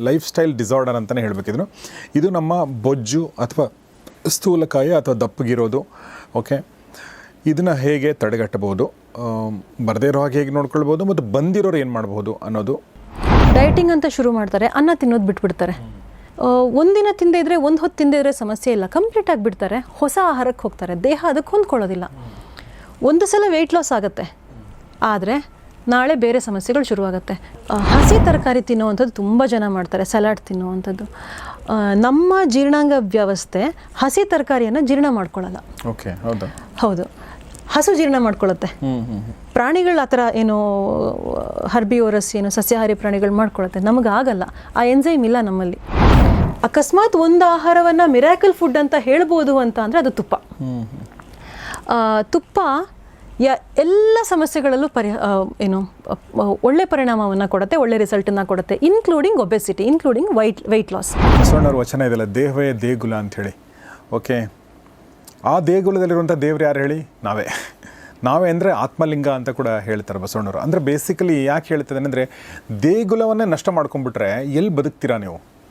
Life style disorder ಅಂತಲೇ ಹೇಳಬೇಕಿದ್ರು ಇದು ನಮ್ಮ ಬೊಜ್ಜು ಅಥವಾ ಸ್ಥೂಲಕಾಯ ಅಥವಾ ದಪ್ಪಗಿರೋದು ಓಕೆ ಇದನ್ನು ಹೇಗೆ ತಡೆಗಟ್ಟಬಹುದು? ಬರದೇ ಇರೋ ಹಾಗೆ ಹೇಗೆ ನೋಡ್ಕೊಳ್ಬೋದು ಮತ್ತು ಬಂದಿರೋರು ಏನು ಮಾಡ್ಬೋದು ಅನ್ನೋದು. ಡಯಟಿಂಗ್ ಅಂತ ಶುರು ಮಾಡ್ತಾರೆ, ಅನ್ನ ತಿನ್ನೋದು ಬಿಟ್ಬಿಡ್ತಾರೆ. ಒಂದಿನ ತಿಂದೇ ಇದ್ರೆ, ಒಂದು ಹೊತ್ತು ತಿಂದೇ ಇದ್ರೆ ಸಮಸ್ಯೆ ಇಲ್ಲ ಕಂಪ್ಲೀಟ್ ಆಗಿ ಬಿಡ್ತಾರೆ, ಹೊಸ ಆಹಾರಕ್ಕೆ ಹೋಗ್ತಾರೆ, ದೇಹ ಅದಕ್ಕೆ ಹೊಂದ್ಕೊಳ್ಳೋದಿಲ್ಲ. ಒಂದು ಸಲ ವೆಯ್ಟ್ ಲಾಸ್ ಆಗುತ್ತೆ. ಆದರೆ ನಾಳೆ ಬೇರೆ ಸಮಸ್ಯೆಗಳು ಶುರುವಾಗುತ್ತೆ. ಹಸಿ ತರಕಾರಿ ತಿನ್ನುವಂಥದ್ದು ತುಂಬ ಜನ ಮಾಡ್ತಾರೆ ಸಲಾಡ್ ತಿನ್ನುವಂಥದ್ದು. ನಮ್ಮ ಜೀರ್ಣಾಂಗ ವ್ಯವಸ್ಥೆ ಹಸಿ ತರಕಾರಿಯನ್ನು ಜೀರ್ಣ ಮಾಡ್ಕೊಳ್ಳಲ್ಲ. ಓಕೆ ಹೌದು. ಹೌದು. ಹಸು ಜೀರ್ಣ ಮಾಡ್ಕೊಳ್ಳುತ್ತೆ. ಪ್ರಾಣಿಗಳು ಆ ಥರ ಏನು ಹರ್ಬಿಯೋರಸ್ ಏನು ಸಸ್ಯಾಹಾರಿ ಪ್ರಾಣಿಗಳು ಮಾಡ್ಕೊಳ್ಳುತ್ತೆ. ನಮಗೆ ಆಗಲ್ಲ. ಆ ಎನ್ಝೈಮ್ ಇಲ್ಲ ನಮ್ಮಲ್ಲಿ. ಅಕಸ್ಮಾತ್ ಒಂದು ಆಹಾರವನ್ನು ಮಿರಾಕಲ್ ಫುಡ್ ಅಂತ ಹೇಳ್ಬೋದು ಅಂತ ಅಂದರೆ ಅದು ತುಪ್ಪ. ತುಪ್ಪ ಯ ಎಲ್ಲ ಸಮಸ್ಯೆಗಳಲ್ಲೂ ಪರಿ ಏನು ಒಳ್ಳೆ ಪರಿಣಾಮವನ್ನು ಕೊಡುತ್ತೆ, ಒಳ್ಳೆ ರಿಸಲ್ಟನ್ನು ಕೊಡುತ್ತೆ including obesity including weight weight loss ಬಸವಣ್ಣವ್ರ ವಚನ ಇದೆಲ್ಲ ದೇಹವೇ ದೇಗುಲ ಅಂಥೇಳಿ ಓಕೆ ಆ ದೇಗುಲದಲ್ಲಿರುವಂಥ ದೇವ್ರು ಯಾರು ಹೇಳಿ? ನಾವೇ. ನಾವೇ ಅಂದರೆ ಆತ್ಮಲಿಂಗ ಅಂತ ಕೂಡ ಹೇಳ್ತಾರೆ ಬಸವಣ್ಣವರು. ಅಂದರೆ ಬೇಸಿಕಲಿ ಯಾಕೆ ಹೇಳ್ತದೆ ಅಂದರೆ ದೇಗುಲವನ್ನೇ ನಷ್ಟ ಮಾಡ್ಕೊಂಡ್ಬಿಟ್ರೆ ಎಲ್ಲಿ ಬದುಕ್ತೀರಾ ನೀವು?